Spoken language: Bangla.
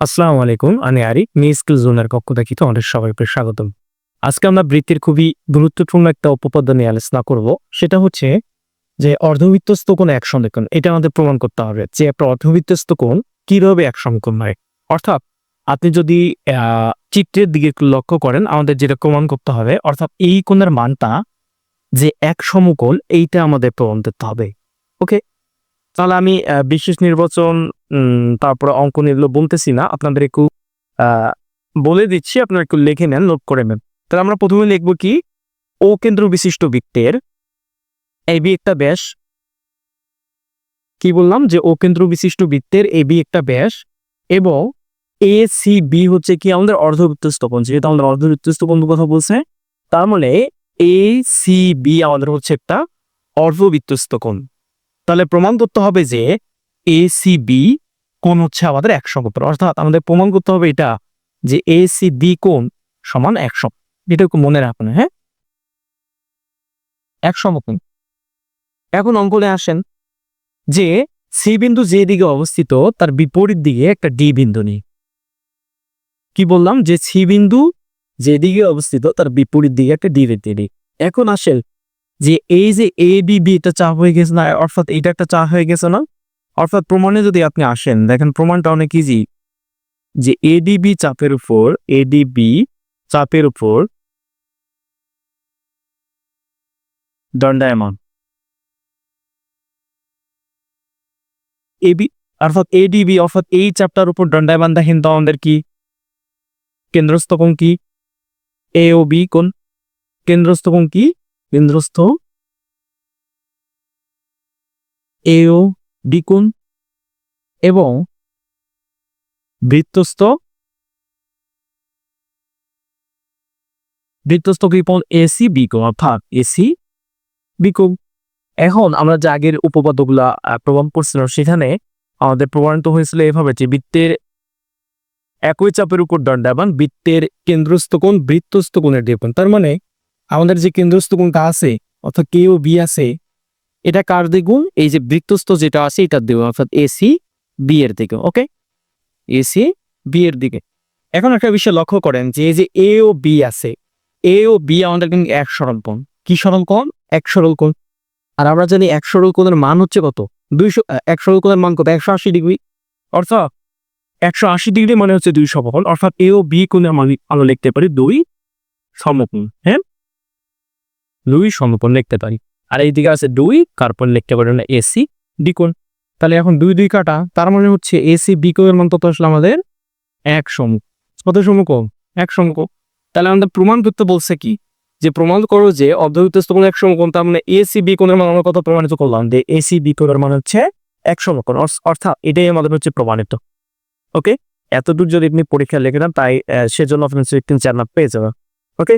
আসসালামু আলাইকুম, আমি আরি মি স্কিল জোনের পক্ষ থেকে তোমাদের সবাইকে স্বাগতম। আজকে আমরা বৃত্তির খুবই গুরুত্বপূর্ণ একটা উপপাদ্য নিয়ে আলোচনা করব, সেটা হচ্ছে যে অর্ধবৃত্তস্থ কোণ এক সমকোণ। এটা আমাদের প্রমাণ করতে হবে যে একটা অর্ধবৃত্তস্থ কোণ কীভাবে এক সমকোণ হয়। অর্থাৎ আপনি যদি চিত্রের দিকে লক্ষ্য করেন, আমাদের যেটা প্রমাণ করতে হবে, অর্থাৎ এই কোণের মানটা যে এক সমকোণ, এইটা আমাদের প্রমাণ করতে হবে। ওকে? তাহলে আমি বিশেষ নির্বাচন তারপরে অঙ্ক নির্গুলো বলতেছি না, আপনাদের একটু বলে দিচ্ছি, আপনারা একটু লিখে নেন নোট করে নেন। তাহলে আমরা প্রথমে লিখব কি? ও কেন্দ্র বিশিষ্ট বৃত্তের এই বি একটা ব্যাস। কি বললাম? যে ও কেন্দ্র বিশিষ্ট বৃত্তের এ বি একটা ব্যাস এবং এ সি বি হচ্ছে কি? আমাদের অর্ধবৃত্তস্থ কোণ যেহেতু আমাদের অর্ধবৃত্তস্থ কোণ কথা বলছে, তার মানে এ সি বি আমাদের হচ্ছে একটা অর্ধবৃত্তস্থ কোণ তাহলে প্রমাণ করতে হবে যে এ সি বি কোণ হচ্ছে আমাদের এক সমকোণ অর্থাৎ আমাদের প্রমাণ করতে হবে এটা যে এ সি বি কোণ সমান এক সম এটা মনে রাখুন হ্যাঁ? এক সমকোণ এখন অঙ্কনে আসেন যে সি বিন্দু যে দিকে অবস্থিত, তার বিপরীত দিকে একটা ডি বিন্দু নেই। কি বললাম? যে সি বিন্দু যেদিকে অবস্থিত, তার বিপরীত দিকে একটা ডি বিন্দু নেই। এখন আসেন যে এই যে এ বি বি এটা চাপ হয়ে গেছে না? অর্থাৎ এটা একটা চাপ হয়ে গেছে না? অর্থাৎ প্রমাণে যদি আপনি আসেন, দেখেন প্রমাণটা অনেক ইজি যে এডিবি চাপের উপর এডিবি চাপের উপর দণ্ডায়মান। এবি অর্থাৎ এডিবি অর্থাৎ এই চাপটার উপর দণ্ডায়মান দেখেন তো আমাদের কি? কেন্দ্রস্থ কোণ কি? এ ও বি কোণ। কেন্দ্রস্থ কোণ কি? কেন্দ্রস্থ এ ও বি কোণ এবং বৃত্তস্থ বৃত্তস্থ কি এসি বিকোণ অর্থাৎ এসি বিকোণ এখন আমরা যে আগের উপপাদ্যগুলা প্রমাণ করছিলাম, সেখানে আমাদের প্রমাণিত হয়েছিল এভাবে যে বৃত্তের একই চাপের উপর দণ্ডায়মান, বৃত্তের কেন্দ্রস্থ কোণ বৃত্তস্থ কোণের দ্বিগুণ তার মানে আমাদের যে কেন্দ্রস্থ কোণটা আছে, অর্থাৎ কে ও বি আছে এটা কার দ্বিগুণ? এই যে বৃত্তস্থ যেটা আছে, এটার দ্বিগুণ, অর্থাৎ এসি বি এর দিকে ওকে এসি বি এর দিকে। এখন একটা বিষয় লক্ষ্য করেন যে এই যে এ ও বি আছে এ ও বি আমাদের কিন্তু এক সরল কোণ। কি সরল কোণ? এক সরল কোণ। আর আমরা জানি এক সরল কোণের মান হচ্ছে কত? দুইশো এক সরল কোণের মান কত? একশো আশি ডিগ্রি। অর্থাৎ একশো আশি ডিগ্রি মানে হচ্ছে দুই সমকোণ অর্থাৎ এ ও বি মান আমরা লিখতে পারি দুই সমকোণ হ্যাঁ? দুই সমকোণ লিখতে পারি। আর এইদিকে আছে দুই তারপর লিখতে পারি না এসি কোণ তাহলে এখন দুই দুই কাটা, তার মানে হচ্ছে এসি বি কোণের মান তত আসলে আমাদের? এক সম। কত সমকোণ এক সমকোণ তাহলে আমাদের প্রমাণ করতে বলছে কি? যে প্রমাণ করো যে অর্ধবৃত্তস্থ কোণ এক সমকোণ তার মানে এসি বি কোণের মান আমরা কত প্রমাণিত করলাম? যে এসি বি কোণের মান হচ্ছে এক সমকোণ অর্থাৎ এটাই আমাদের হচ্ছে প্রমাণিত। ওকে এতদূর যদি আপনি পরীক্ষা লিখে তাই সেজন্য আপনি তিন চার মার্ক পেয়ে যাবেন। ওকে